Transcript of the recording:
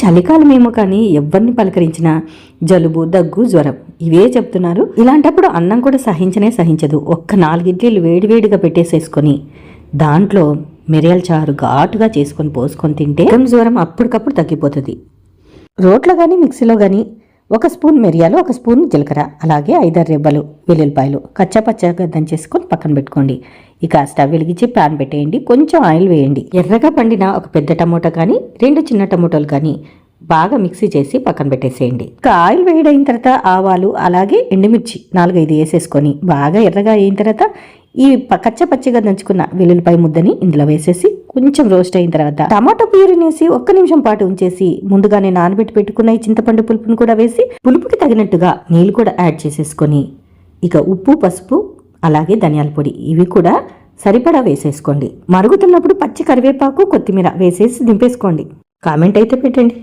చలికాలమేమో కానీ ఎవరిని పలకరించినా జలుబు దగ్గు జ్వరం ఇవే చెప్తున్నారు. ఇలాంటప్పుడు అన్నం కూడా సహించనే సహించదు. ఒక్క నాలుగిడ్లీలు వేడివేడిగా పెట్టేసేసుకొని దాంట్లో మిరియాల చారు ఘాటుగా చేసుకొని పోసుకొని తింటే జ్వరం అప్పటికప్పుడు తగ్గిపోతుంది. రోట్లో కానీ మిక్సీలో కానీ ఒక స్పూన్ మిరియాలు ఒక స్పూన్ జీలకర్ర అలాగే ఐదారు రెబ్బలు వెల్లుల్లిపాయలు. కచ్చా పచ్చగా దంచేసుకొని పక్కన పెట్టుకోండి. ఇక స్టవ్ వెలిగించి ప్యాన్ పెట్టేయండి. కొంచెం ఆయిల్ వేయండి. ఎర్రగా పండిన ఒక పెద్ద టమోటా కానీ రెండు చిన్న టమోటాలు కానీ బాగా మిక్సీ చేసి పక్కన పెట్టేసేయండి. ఇక ఆయిల్ వేయడైన తర్వాత ఆవాలు అలాగే ఎండుమిర్చి నాలుగైదు వేసేసుకొని బాగా ఎర్రగా అయిన తర్వాత ఈ పచ్చ కచ్చ పచ్చిగా దంచుకున్న వెల్లుల్లిపాయ ముద్దని ఇందులో వేసేసి కొంచెం రోస్ట్ అయిన తర్వాత టమాటో ప్యూరినేసి ఒక్క నిమిషం పాటు ఉంచేసి ముందుగానే నానబెట్టి పెట్టుకున్న ఈ చింతపండు పులుపును కూడా వేసి పులుపుకి తగినట్టుగా నీళ్ళు కూడా యాడ్ చేసేసుకొని ఇక ఉప్పు పసుపు అలాగే ధనియాల పొడి ఇవి కూడా సరిపడా వేసేసుకోండి. మరుగుతున్నప్పుడు పచ్చి కరివేపాకు కొత్తిమీర వేసేసి దింపేసుకోండి. కామెంట్ అయితే పెట్టండి.